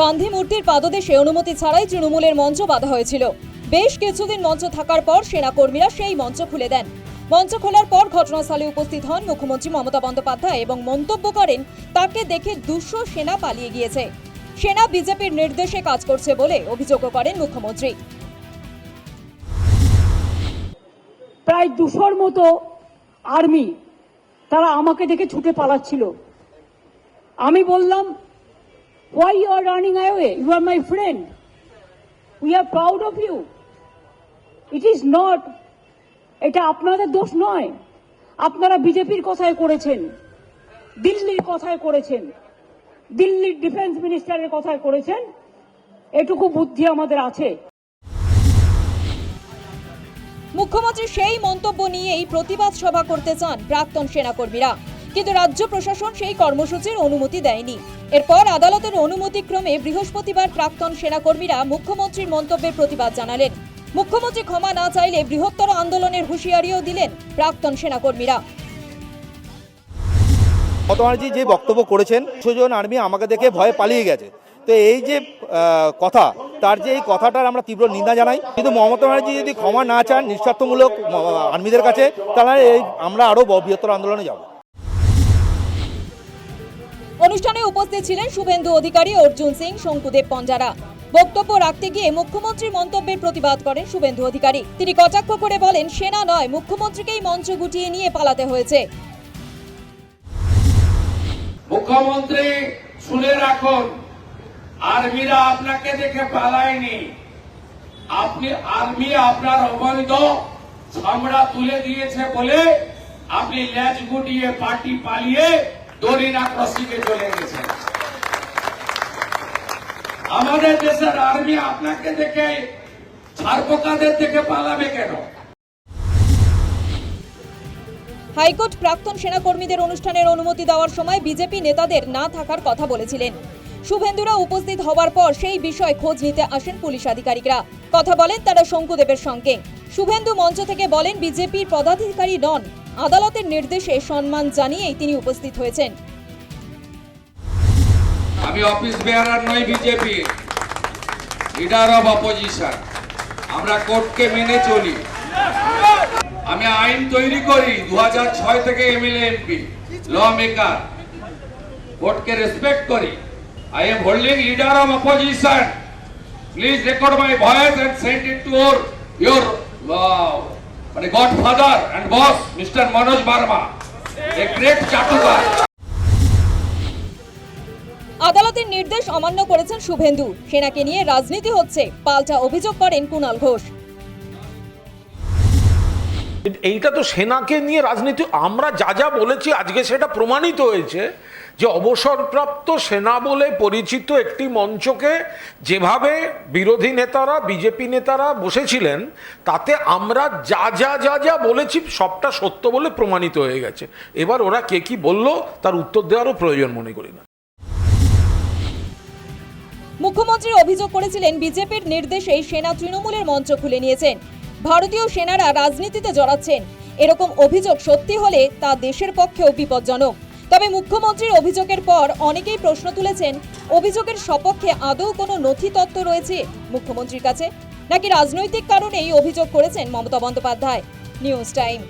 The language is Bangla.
গান্ধী মূর্তির পাদদেশে অনুমতি ছাড়াই তৃণমূলের মঞ্চ বাঁধা হয়েছিল। বেশ কিছুদিন মঞ্চ থাকার পর সেনাকর্মীরা সেই মঞ্চ খুলে দেন। মঞ্চ খোলার পর ঘটনাস্থলে উপস্থিত হন মুখ্যমন্ত্রী মমতা বন্দ্যোপাধ্যায় এবং মন্তব্য করেন, তাকে দেখে দুশো সেনা পালিয়ে গিয়েছে। সেনা বিজেপির নির্দেশে কাজ করছে বলে অভিযোগও করেন মুখ্যমন্ত্রী। প্রায় দুশোর মতো আর্মি তারা আমাকে দেখে ছুটে পালাচ্ছিল। আমি বললাম why you are running away you are my friend we are proud of you it is not এটা আপনাদের দোষ নয়। আপনারা বিজেপির কথায় করেছেন, দিল্লির কথায় করেছেন, দিল্লির ডিফেন্স মিনিস্টারের কথায় করেছেন। এটুকু বুদ্ধি আমাদের আছে। মুখ্যমন্ত্রী সেই মন্তব্য নিয়েই প্রতিবাদ সভা করতে চান প্রাক্তন সেনাকর্মীরা। কিন্তু রাজ্য প্রশাসন সেই কর্মসূচির অনুমতি দেয়নি। এরপর আদালতের অনুমতিক্রমে বৃহস্পতিবার প্রাক্তন সেনাকর্মীরা মুখ্যমন্ত্রীর মন্তব্যের প্রতিবাদ জানালেন। মুখ্যমন্ত্রী ক্ষমা না চাইলে বৃহত্তর আন্দোলনের হুঁশিয়ারিও দিলেন প্রাক্তন সেনাকর্মীরা। মমতা যে বক্তব্য করেছেন সুজন আর্মি আমাকে দেখে ভয়ে পালিয়ে গেছে। তো এই যে কথা, তার যে এই কথাটার আমরা তীব্র নিন্দা জানাই। কিন্তু মমতা ব্যানার্জি যদি ক্ষমা না চান নিঃস্বার্থমূলক আর্মিদের কাছে, তাহলে এই আমরা আরও বৃহত্তর আন্দোলনে যাব। অনুষ্ঠানে উপস্থিত ছিলেন শুভেন্দু অধিকারী, অর্জুন সিং, শঙ্কুদেব পঞ্জারা। বক্তব্য রাখতে গিয়ে মুখ্যমন্ত্রীর মন্তব্যের প্রতিবাদ করেন শুভেন্দু অধিকারী। তিনি কটাক্ষ করে বলেন, সেনা নয়, মুখ্যমন্ত্রীকেই মঞ্চ গুটিয়ে নিয়ে পালাতে হয়েছে। মুখ্যমন্ত্রী, শুনে রাখুন, আর্মিরা আপনাকে দেখে পালায়নি। আপনি, আর্মি আপনার অবৈধ চামড়া তুলে দিয়েছে বলে আপনি ল্যাজ গুটিয়ে পার্টি পালিয়ে দরিনা ক্রসিংয়ে চলে গেছেন আমাদের দেশের আর্মি আপনাকে দেখে ছারপোকাদের দেখে পালাবে কেন? হাইকোর্ট প্রাক্তন সেনাকর্মীদের অনুষ্ঠানের অনুমতি দেওয়ার সময় বিজেপি নেতাদের না থাকার কথা বলেছিলেন। শুভেন্দুরা উপস্থিত হওয়ার পর সেই বিষয় খোঁজ নিতে আসেন পুলিশ আধিকারিকরা। কথা বলেন তারা শঙ্কুদেবের সঙ্গে। শুভেন্দু মঞ্চ থেকে বলেন, বিজেপির পদাধিকারী নন। আদালতের নির্দেশে সম্মান জানিয়েই তিনি উপস্থিত হয়েছেন। আমি অফিস বেয়ারার নই বিজেপি লিডার অফ অপোজিশন আমরা কোর্টকে মেনে চলি। আমি আইন তৈরি করি দু হাজার ছয় থেকে এমএলএ, এমপি ল মেকার কোর্টকে রেসপেক্ট করি। I am holding leader of opposition please record my voice and send it to your মানে godfather and boss mister Manoj Barma, a great চাটুকার। আদালতের নির্দেশ অমান্য করেছেন শুভেন্দু। সেনাকে নিয়ে রাজনীতি হচ্ছে। পাল্টা অভিযোগ করেন কুণাল ঘোষ। এইটা তো সেনাকে নিয়ে রাজনীতি। আমরা যা যা বলেছি, আজকে সেটা প্রমাণিত হয়েছে যে অবসরপ্রাপ্ত সেনা বলে পরিচিত একটি মঞ্চকে যেভাবে বিরোধী নেতারা, বিজেপি নেতারা বসেছিলেন, তাতে আমরা যা যা যা যা বলেছি, সবটা সত্য বলে প্রমাণিত হয়ে গেছে। এবার ওরা কে কি বলল, তার উত্তর দেওয়ারও প্রয়োজন মনে করি না। মুখ্যমন্ত্রী অভিযোগ করেছিলেন, বিজেপির নির্দেশেই সেনা তৃণমূলের মঞ্চ খুলে নিয়েছেন ভারতীয় সেনারা রাজনীতিতে জড়াচ্ছেন। এরকম অভিযোগ সত্যি হলে তা দেশের পক্ষেও বিপজ্জনক। তবে মুখ্যমন্ত্রীর অভিযোগের পর অনেকেই প্রশ্ন তুলেছেন, অভিযোগের সপক্ষে আদৌ কোনো নথি তত্ত্ব রয়েছে মুখ্যমন্ত্রীর কাছে? নাকি রাজনৈতিক কারণেই অভিযোগ করেছেন মমতা বন্দ্যোপাধ্যায়? News time.